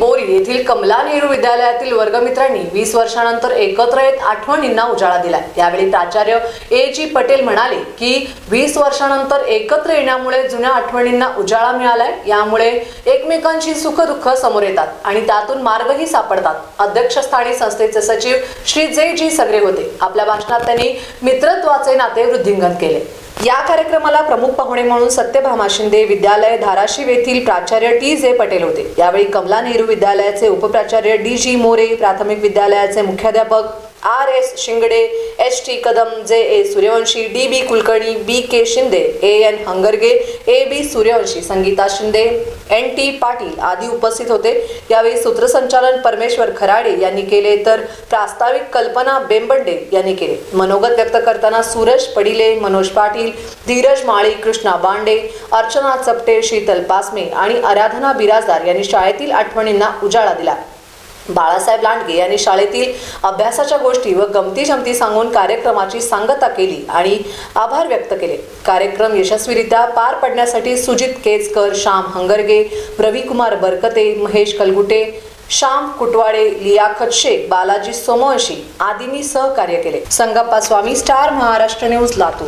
बोरी येथील कमला नेहरू विद्यालयातील वर्गमित्रांनी वीस वर्षानंतर एकत्र येत आठवणींना उजाळा दिला यावेळी प्राचार्य ए. जी. पटेल म्हणाले की वीस वर्षानंतर एकत्र येण्यामुळे जुन्या आठवणींना उजाळा मिळालाय यामुळे एकमेकांची सुखदुःख समोर येतात आणि त्यातून मार्गही सापडतात. अध्यक्षस्थानी संस्थेचे सचिव श्री. जे. जी. सगरे होते. आपल्या भाषणात त्यांनी मित्रत्वाचे नाते वृद्धिंगत केले. या कार्यक्रमाला प्रमुख पाहुणे म्हणून सत्यभामा शिंदे विद्यालय धाराशिव येथील प्राचार्य टी जे पटेल होते. यावेळी कमला नेहरू विद्यालयाचे उपप्राचार्य डी जी मोरे प्राथमिक विद्यालयाचे मुख्याध्यापक R S Shingade H T Kadam J A Suryavanshi D B Kulkarni B K Shinde A N Hangarge A B Suryavanshi Sangeeta Shinde N T Patil आदी उपस्थित होते. यावेळी सूत्रसंचालन परमेश्वर खराडे यांनी केले तर प्रास्ताविक कल्पना बेंबंडे यांनी केले. मनोगत व्यक्त करताना सूरज पडिले मनोज पाटील धीरज माळी कृष्णा बांडे अर्चना चपटे शीतल पासमे आणि आराधना बिराजदार यांनी शाळेतील आठवणींना उजाळा दिला. बाळासाहेब लांडगे यांनी शाळेतील अभ्यासाच्या गोष्टी व गमती जमती सांगून कार्यक्रमाची सांगता केली आणि आभार व्यक्त केले. कार्यक्रम यशस्वीरित्या पार पडण्यासाठी सुजित केजकर श्याम हंगरगे रविकुमार बरकते महेश कलगुटे श्याम कुटवाडे लियाखत शेख बालाजी सोमवंशी आदींनी सहकार्य केले. Sangappa Swami Star Maharashtra News Latur.